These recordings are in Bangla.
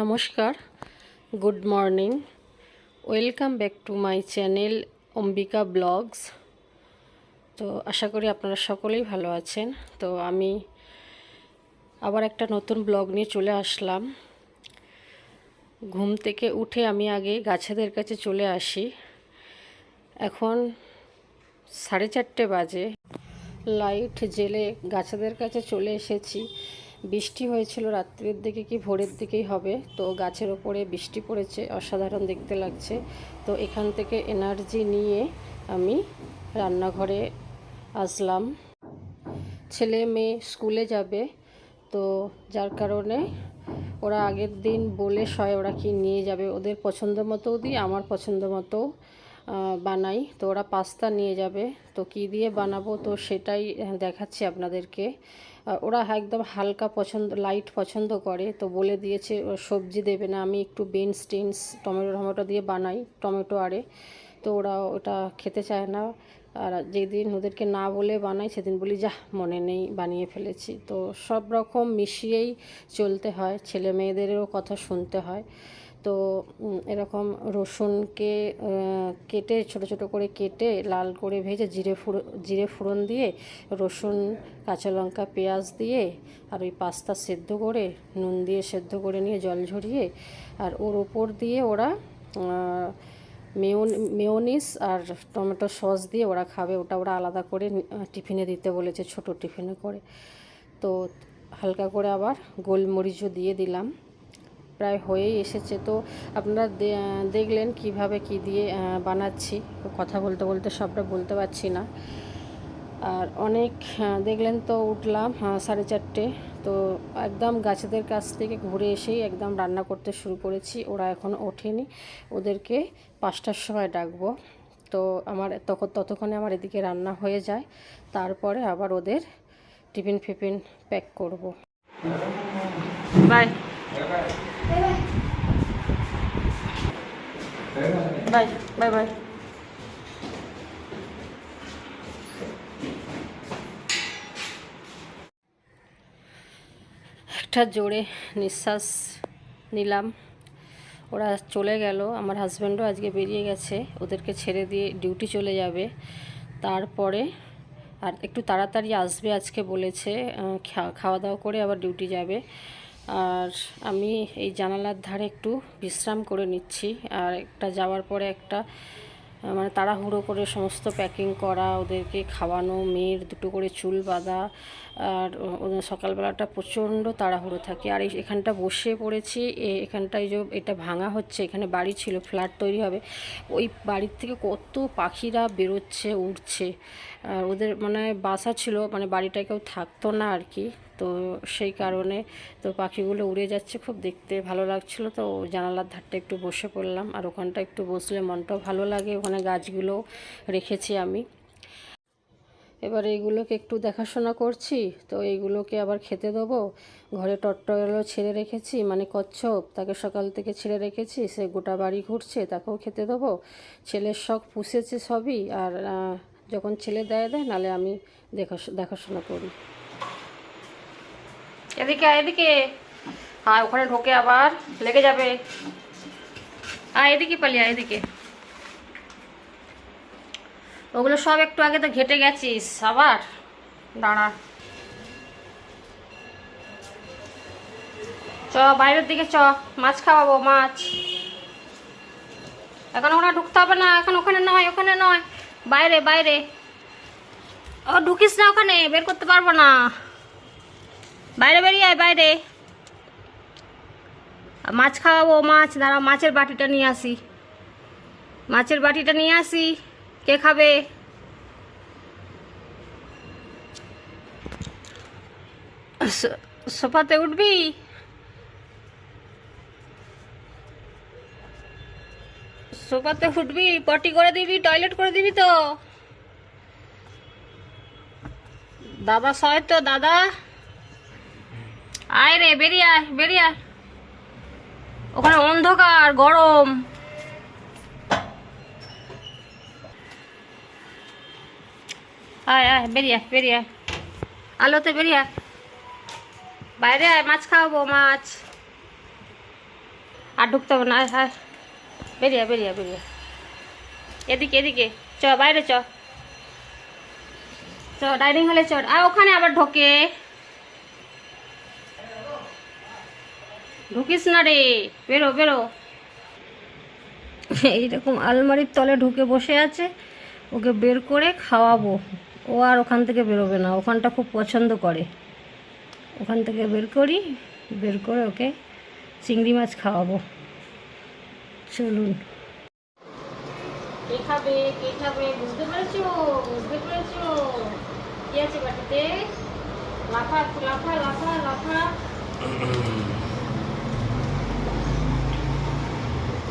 নমস্কার, good morning. Welcome back to my channel Ambika blogs. তো আশা করি আপনারা সকলেই ভালো আছেন। তো আমি আবার একটা নতুন ব্লগ নিয়ে চলে আসলাম। ঘুম থেকে উঠে আমি আগে গাছেদের কাছে চলে আসি। এখন সাড়ে চারটে বাজে। লাইট জেলে গাছেদের কাছে চলে এসেছি। বৃষ্টি হয়েছিল রাত্রের দিকে কি ভোরের দিকেই হবে? তো গাছের ওপরে বৃষ্টি পড়েছে, অসাধারণ দেখতে লাগছে। তো এখান থেকে এনার্জি নিয়ে আমি রান্নাঘরে আসলাম। ছেলে মেয়ে স্কুলে যাবে, তো যার কারণে ওরা আগের দিন বলে সয় ওরা কি নিয়ে যাবে। ওদের পছন্দ মতোও দিই আমার পছন্দ মতো বানাই। তো ওরা পাস্তা নিয়ে যাবে। তো কি দিয়ে বানাবো? তো সেটাই দেখাচ্ছি আপনাদেরকে। ওরা একদম হালকা পছন্দ লাইট পছন্দ করে, তো বলে দিয়েছে, সবজি দেবে না, আমি একটু বিনস টিনস টমেটো টমেটো দিয়ে বানাই, টমেটো আরে তো ওরা ওটা খেতে চায় না, আর যেদিন ওদেরকে না বলে বানাই, সেদিন বলি যা মনে নেই, বানিয়ে ফেলেছি। তো সব রকম মিশিয়েই চলতে হয়, ছেলে মেয়েদেরও কথা শুনতে হয়। তো এরকম রসুনকে কেটে, ছোট ছোট করে কেটে, লাল করে ভেজে, জিরে ফুড়ো জিরে ফোড়ন দিয়ে, রসুন, কাঁচা লঙ্কা, পেঁয়াজ দিয়ে, আর ওই পাস্তা সেদ্ধ করে, নুন দিয়ে সেদ্ধ করে নিয়ে জল ঝরিয়ে, আর ওর ওপর দিয়ে ওরা মেয়ন, মেয়োনিস আর টমেটো সস দিয়ে ওরা খাবে। ওটা ওরা আলাদা করে টিফিনে দিতে বলেছে, ছোট টিফিনে করে। তো, হালকা করে আবার গোলমরিচও দিয়ে দিলাম। প্রায় হয়েই এসেছে। তো আপনারা দেখলেন কীভাবে কি দিয়ে বানাচ্ছি। কথা বলতে বলতে সবটা বলতে পারছি না। আর অনেক দেখলেন তো উঠলাম সাড়ে চারটে। তো একদম গাছেদের কাছ থেকে ঘুরে এসেই একদম রান্না করতে শুরু করেছি। ওরা এখন ওঠেনি। ওদেরকে পাঁচটার সময় ডাকবো। তো আমার তখন, ততক্ষণে আমার এদিকে রান্না হয়ে যায়। তারপরে আবার ওদের টিফিন ফিফিন প্যাক করব। বাই। বাই বাই বাই একটা জোরে নিঃশ্বাস নিলাম। ওরা চলে গেল। আমার হাজব্যান্ডও আজকে বেরিয়ে গেছে। ওদেরকে ছেড়ে দিয়ে ডিউটি চলে যাবে। তারপরে আর একটু তাড়াতাড়ি আসবে আজকে বলেছে। খাওয়া দাওয়া করে আবার ডিউটি যাবে। আর আমি এই জানালার ধারে একটু বিশ্রাম করে নিচ্ছি। আর একটা যাওয়ার পরে একটা মানে তাড়াহুড়ো করে সমস্ত প্যাকিং করা, ওদেরকে খাওয়ানো, মেয়ের দুটো করে চুল বাঁধা, আর সকালবেলাটা প্রচণ্ড তাড়াহুড়ো থাকে। আর এখানটা বসে পড়েছি এখানটায় যে এটা ভাঙা হচ্ছে, এখানে বাড়ি ছিল, ফ্ল্যাট তৈরি হবে। ওই বাড়ির থেকে কত পাখিরা বেরোচ্ছে উঠছে আর ওদের মানে বাসা ছিল মানে বাড়িটা কেউ থাকতো না আর কি। তো সেই কারণে তো পাখিগুলো উড়ে যাচ্ছে খুব দেখতে ভালো লাগছিল। তো জানালার ধারটা একটু বসে পড়লাম আর ওখানটা একটু বসলে মনটাও ভালো লাগে। ওখানে গাছগুলো রেখেছি আমি। এবার এইগুলোকে একটু দেখাশোনা করছি। তো এইগুলোকে আবার খেতে দেবো। ঘরে টট্টগুলো ছেড়ে রেখেছি মানে কচ্ছপ তাকে সকাল থেকে ছেড়ে রেখেছি। সে গোটা বাড়ি ঘুরছে, তাকেও খেতে দেবো। ছেলের শখ পুষেছে সবই আর যখন ছেলে দেয় দেয়, নালে আমি দেখা দেখাশোনা করি। এদিকে এদিকে। হ্যাঁ ওখানে ঢোকে আবার, লেগে যাবে। আয়, এদিকে পালিয়ে এদিকে। ওগুলো সব একটু আগে তো ঘেটে গেছিস, আবার? দাঁড়া। চ, বাইরের দিকে চ, মাছ খাওয়াবো, মাছ। এখন ওখানে ঢুকতে হবে না, এখন ওখানে নয় ওখানে নয়। বাইরে বাইরে। ও, ঢুকিস না ওখানে, বের করতে পারব না। বাইরে বেরিয়ে আয়, বাইরে। মাছ খাওয়াবো, মাছ। দাঁড়া মাছের বাটিটা নিয়ে আসি। মাছের বাটিটা নিয়ে আসি। কে খাবে? সোফাতে উঠবি? সোফাতে উঠবি, পটি করে দিবি, টয়লেট করে দিবি তো। দাদা সয় তো, দাদা। আয় রে বেরিয়ে আয় বেরিয়ে আয়। ওখানে অন্ধকার, গরম। আয় আয়, বেরিয়ে আয় বেরিয়ে আয়। আলোতে বেরিয়ে আয়। বাইরে আয়, মাছ খাওয়াবো, মাছ। আর ঢুকতে হবে না, আয় হায় বেরিয়ে বেরিয়ে বেরিয়ে এদিকে এদিকে। চ, বাইরে চ। চ, ডাইনিং হলে চ। আর ওখানে আবার ঢোকে। ঢুকিস না রে। বেরো বেরো। এইরকম আলমারির তলে ঢুকে বসে আছে। ওকে বের করে খাওয়াবো। ও আর ওখান থেকে বেরোবে না। ওখানটা খুব পছন্দ করে। ওখান থেকে বের করি বের করে ওকে চিংড়ি মাছ খাওয়াবো। চলুন। কে খাবে? কে খাবে? বুঝতে পেরেছ? বুঝতে পেরেছ? কি আছে বাটিতে? লাফা লাফা লাফা লাফা।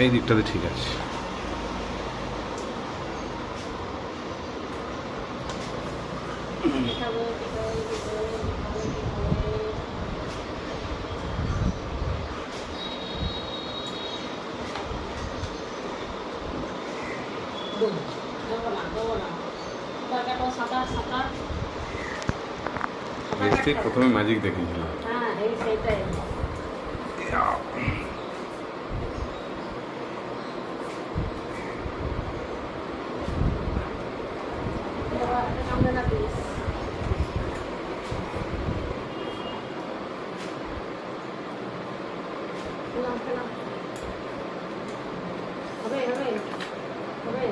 এই দিকটাতে ঠিক আছে। বেস্টিক প্রথমে ম্যাজিক দেখিয়েছিলাম হ্যাঁ এই সেটাই সামনে না প্লিজ খেলাম খেলাম হবে হবে হবে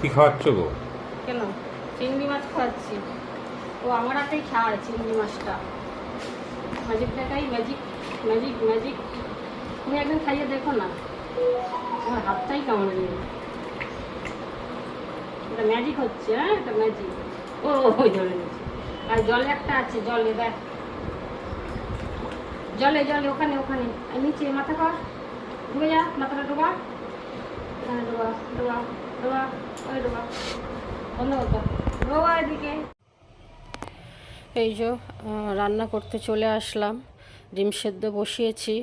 কি খাওয়াচ্ছ গো? কেন? চিংড়ি মাছ খাওয়াচ্ছি। ও আমার হাতেই খাওয়ায় চিংড়ি মাছটা। ম্যাজিক দেখাই ম্যাজিক ম্যাজিক ম্যাজিক তুমি একদিন খাইয়ে দেখো না। আমার হাতটাই কামড়ে নিয়ে এটা ম্যাজিক হচ্ছে হ্যাঁ? এটা ম্যাজিক ও ওই ধরে আর জলে একটা আছে জলে দেখ। জলে জলে ওখানে ওখানে। নিচে মাথা কর। ডুবে যা মাথাটা ডোবা। এই যে রান্না করতে চলে আসলাম। ডিম সেদ্ধ বসিয়েছি,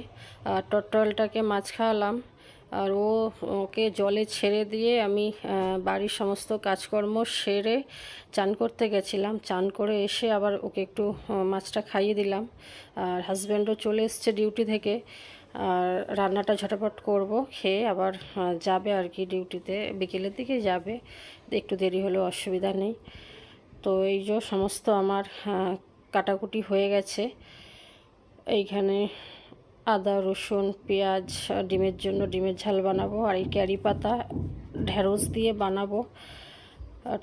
আর টটলটাকে মাছ খাওয়ালাম। আর ও, ওকে জলে ছেড়ে দিয়ে আমি বাড়ির সমস্ত কাজকর্ম সেরে চান করতে গেছিলাম। চান করে এসে আবার ওকে একটু মাছটা খাইয়ে দিলাম। আর হাজব্যান্ডও চলে এসছে ডিউটি থেকে। আর রান্নাটা ঝটাপট করব, খেয়ে আবার যাবে আর কি ডিউটিতে। বিকেলের দিকে যাবে, একটু দেরি হলেও অসুবিধা নেই। তো এই যে সমস্ত আমার কাটাকুটি হয়ে গেছে। এইখানে আদা, রসুন, পেঁয়াজ, ডিমের জন্য ডিমের ঝাল বানাবো আর এই ক্যারি পাতা ঢেঁড়স দিয়ে বানাবো।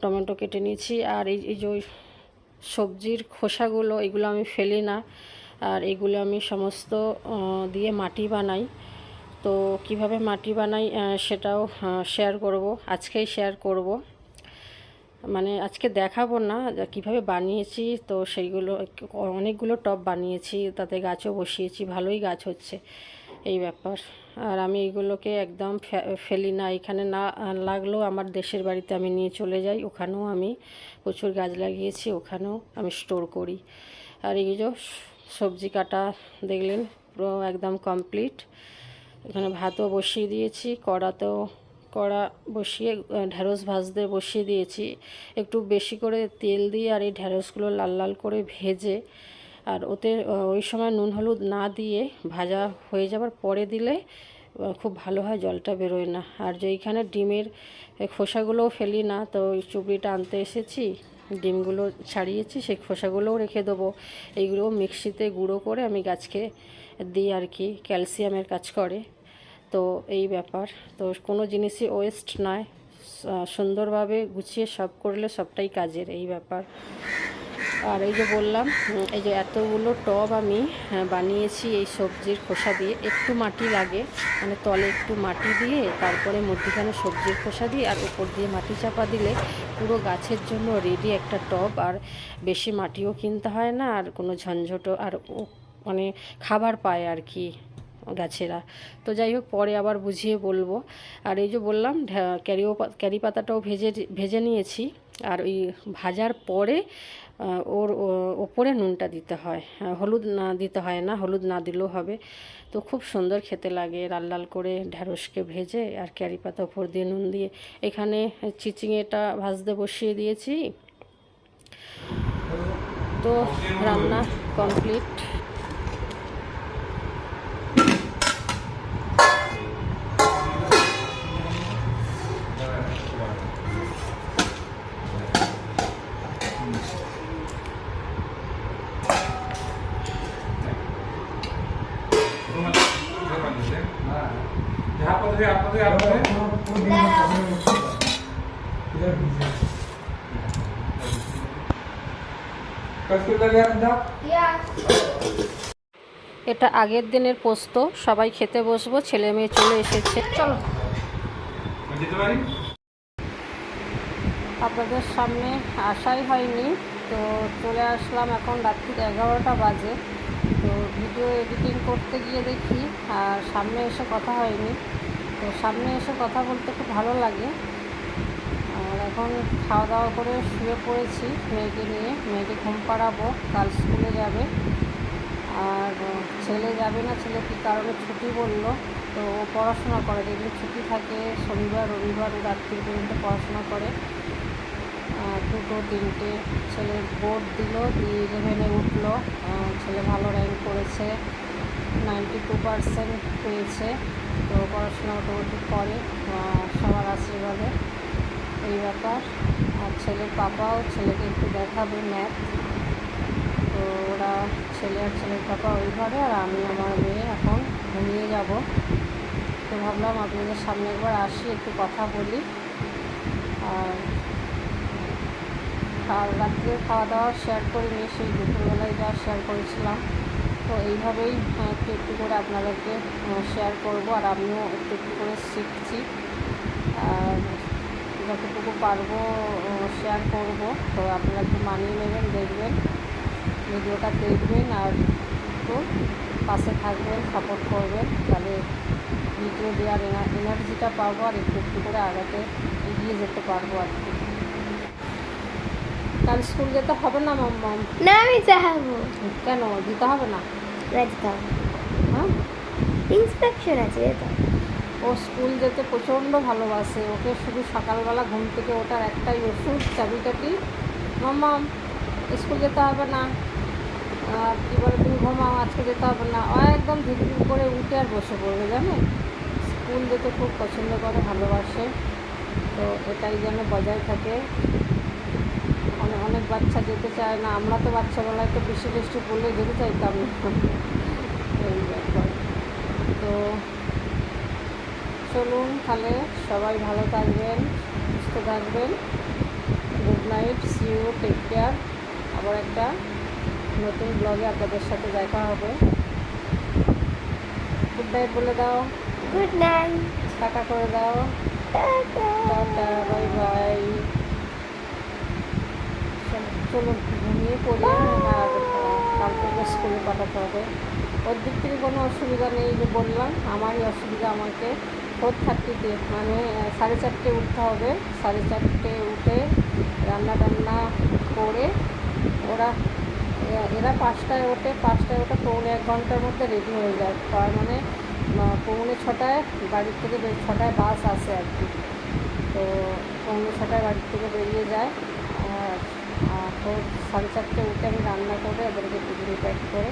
টমেটো কেটে নিয়েছি। আর এই যে সবজির খোসাগুলো, এগুলো আমি ফেলি না। আর এগুলো আমি সমস্ত দিয়ে মাটি বানাই। তো কীভাবে মাটি বানাই সেটাও শেয়ার করব, আজকেই শেয়ার করব। মানে আজকে দেখাবো না কীভাবে বানিয়েছি, তো সেইগুলো, অনেকগুলো টব বানিয়েছি, তাতে গাছও বসিয়েছি, ভালোই গাছ হচ্ছে এই ব্যাপার। আর আমি এইগুলোকে একদম ফেলি না, এখানে না, লাগলেও আমার দেশের বাড়িতে আমি নিয়ে চলে যাই, ওখানেও আমি প্রচুর গাছ লাগিয়েছি, ওখানেও আমি স্টোর করি। আর এই যে সবজি কাটা দেখলেন পুরো একদম কমপ্লিট এখানে ভাতও বসিয়ে দিয়েছি কড়াতেও কড়া বসিয়ে আহ, ঢ্যাঁড়স ভাজতে বসিয়ে দিয়েছি। একটু বেশি করে তেল দিয়ে আর এই ঢ্যাঁড়সগুলো লাল লাল করে ভেজে আর ওতে ওই সময় নুন হলুদ না দিয়ে ভাজা হয়ে যাবার পরে দিলে খুব ভালো হয় জলটা বেরোয় না। আর যে এইখানে ডিমের খোসাগুলোও ফেলি না তো ওই চুবড়িটা আনতে এসেছি। ডিমগুলো ছাড়িয়েছি, সেই খোসাগুলোও রেখে দেবো। এইগুলো মিক্সিতে গুঁড়ো করে আমি গাছকে দিই আর কি, ক্যালসিয়ামের কাজ করে। তো এই ব্যাপার। তো কোনো জিনিসই ওয়েস্ট নয়। সুন্দরভাবে গুছিয়ে সব করলে সবটাই কাজের, এই ব্যাপার। আর এই যে বললাম এই যে এতগুলো টব আমি হ্যাঁ, বানিয়েছি এই সবজির খোসা দিয়ে। একটু মাটি লাগে মানে তলে একটু মাটি দিয়ে তারপরে মধ্যখানে সবজির খোসা দিয়ে আর উপর দিয়ে মাটি চাপা দিলে পুরো গাছের জন্য রেডি একটা টব। আর বেশি মাটিও কিনতে হয় না আর কোনো ঝঞ্ঝটও আর মানে খাবার পায় আর কি গাছেরা। তো যাই হোক পরে আবার বুঝিয়ে বলব। আর এই যে বললাম ক্যারিও ক্যারি পাতাটাও ভেজে ভেজে নিয়েছি। আর ওই ভাজার পরে ওর ওপরে নুনটা দিতে হয়। হলুদ না দিতে হয় না, হলুদ না দিলেও হবে। তো খুব সুন্দর খেতে লাগে, লাল লাল করে ঢ্যাঁড়সকে ভেজে আর ক্যারি পাতা ওপর দিয়ে নুন দিয়ে। এখানে চিচিংয়েটা ভাজতে বসিয়ে দিয়েছি। তো রান্না কমপ্লিট। এটা আগের দিনের পোস্ত, সবাই খেতে বসবো, ছেলে মেয়ে চলে এসেছে। চলো। আপনাদের সামনে আসাই হয়নি, তো চলে আসলাম এখন রাত্রি এগারোটা বাজে। তো ভিডিও এডিটিং করতে গিয়ে দেখি, আর সামনে এসে কথা হয়নি। তো সামনে এসে কথা বলতে খুব ভালো লাগে। আর এখন খাওয়া দাওয়া করে শুয়ে পড়েছি মেয়েকে নিয়ে। মেয়েকে ঘুম পাড়াবো, কাল স্কুলে যাবে। আর ছেলে যাবে না, ছেলে কী কারণে ছুটি বলল? তো ও পড়াশোনা করে, যেদিন ছুটি থাকে শনিবার, রবিবার ও রাত্রি পর্যন্ত পড়াশোনা করে। দুটো, তিনটে ছেলে বোর্ড দিল, দিয়ে ইলেভেনে উঠল। ছেলে ভালো র্যাঙ্ক করেছে নাইনটি টু পেয়েছে। তো পড়াশোনা মোটামুটি করে সবার আশীর্বাদে। এই ব্যাপার। আর ছেলের পাপাও ছেলেকে একটু দেখাবে ম্যাথ। তো ওরা ছেলে আর ছেলের পাপা ওই ঘরে, আর আমি আমার মেয়ে এখন ঘুমিয়ে যাব। তো ভাবলাম আপনাদের সামনে একবার আসি, একটু কথা বলি। আর আর রাত্রে খাওয়া দাওয়া শেয়ার করিনি, সেই দুপুরবেলায় যা শেয়ার করেছিলাম। তো এইভাবেই একটু একটু করে আপনাদেরকে শেয়ার করব আর আমিও একটু একটু করে শিখছি। আর যতটুকু পারব শেয়ার করব। তো আপনারা একটু মানিয়ে নেবেন, দেখবেন, ভিডিওটা দেখবেন আর একটু পাশে থাকবেন সাপোর্ট করবেন। তাহলে ভিডিও দেওয়ার এনার্জিটা পাবো আর একটু একটু করে আগাতে এগিয়ে যেতে পারব আর কি। কাল স্কুল যেতে হবে না মাম্মাম না আমি যাব কেন? দিতে হবে না? যেতে হবে। হ্যাঁ? ইন্সপেকশন আছে যেতে হবে। ও স্কুল যেতে প্রচণ্ড ভালোবাসে। ওকে শুধু সকালবেলা ঘুম থেকে ওটার একটাই ওষুধ চাবিকাঠি মাম্মাম স্কুল যেতে হবে না। আর কী বলে তুমি ঘুমাও আজকে যেতে হবে না। ও একদম ধীরে করে উঠে আর বসে পড়বে জানে? স্কুল যেতে খুব পছন্দ করে ভালোবাসে। তো এটাই যেন বজায় থাকে। অনেক অনেক বাচ্চা যেতে চায় না আমরা তো বাচ্চাবেলায় তো বৃষ্টি বৃষ্টি পড়লে যেতে চাইতাম। না এই ব্যাপার। তো চলুন তাহলে সবাই ভালো থাকবেন সুস্থ থাকবেন। Good night see you take care. আবার একটা নতুন ব্লগে আপনাদের সাথে দেখা হবে। গুড নাইট বলে দাও। Good night. টাটা করে দাও টাটা টাটা বাই বাই চলুন ঘুমিয়ে পড়ি কাল থেকে স্কুলে পাঠাতে হবে। ওর দিক থেকে কোনো অসুবিধা নেই যে বললাম, আমারই অসুবিধা আমাকে। ফোর থার্টিতে মানে সাড়ে চারটে উঠতে হবে। সাড়ে চারটে উঠে রান্না টান্না করে ওরা, এরা পাঁচটায় ওঠে। পাঁচটায় ওঠে, পৌনে এক ঘণ্টার মধ্যে রেডি হয়ে যায়। তার মানে পৌনে ছটায় বাড়ির থেকে ছটায় বাস আসে আর কি। তো পৌনে ছটায় বাড়ির থেকে বেরিয়ে যায়। ভোর সাড়ে চারটে উঠে আমি রান্না করে ওদেরকে টিফিন প্যাক করে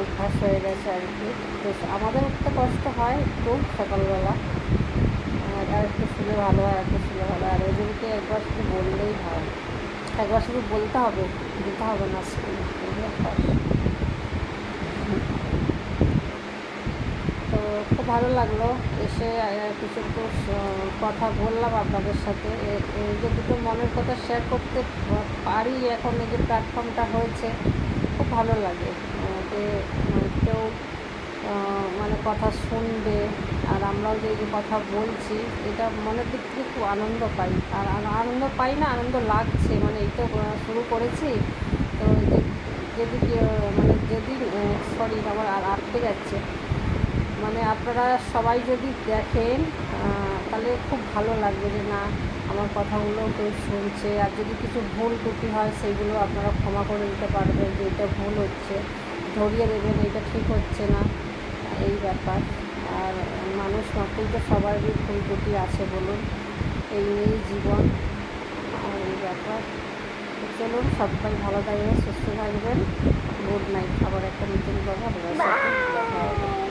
অভ্যাস হয়ে গেছে আর কি। তো আমাদের উঠতে কষ্ট হয় একটু সকালবেলা। আর একটু শুলে ভালো হয়, একটু শুলে ভালো হয়। আর ওদেরকে একবার শুধু বললেই হয়। একবার শুধু বলতে হবে, দিতে হবে না স্কুল এই ব্যাপার। তো খুব ভালো লাগল এসে কিছু কথা বললাম আপনাদের সাথে। এই যে দুটো মনের কথা শেয়ার করতে পারি এখন এই যে প্ল্যাটফর্মটা হয়েছে, খুব ভালো লাগে। যে মানে কেউ মানে কথা শুনবে আর আমরাও যে যে কথা বলছি, এটা মনের দিক থেকে খুব আনন্দ পাই। আর আনন্দ পাই না, আনন্দ লাগছে। মানে এই তো শুরু করেছি। তো যেদিকে মানে যেদিন সরি আমার আর, আটকে যাচ্ছে। মানে আপনারা সবাই যদি দেখেন তাহলে খুব ভালো লাগবে যে না, আমার কথাগুলো কেউ শুনছে। আর যদি কিছু ভুল ত্রুটি হয় সেইগুলো আপনারা ক্ষমা করে দিতে পারবেন যে এটা ভুল হচ্ছে। ধরিয়ে দেবেন এটা ঠিক হচ্ছে না। এই ব্যাপার। আর মানুষ মাত্রই তো সবারই ভুল ত্রুটি আছে বলুন। এই নিয়েই জীবন। আর এই ব্যাপার। চলুন, সবাই ভালো থাকবেন, সুস্থ থাকবেন। Good night. আবার একটা নতুন কথা হবে।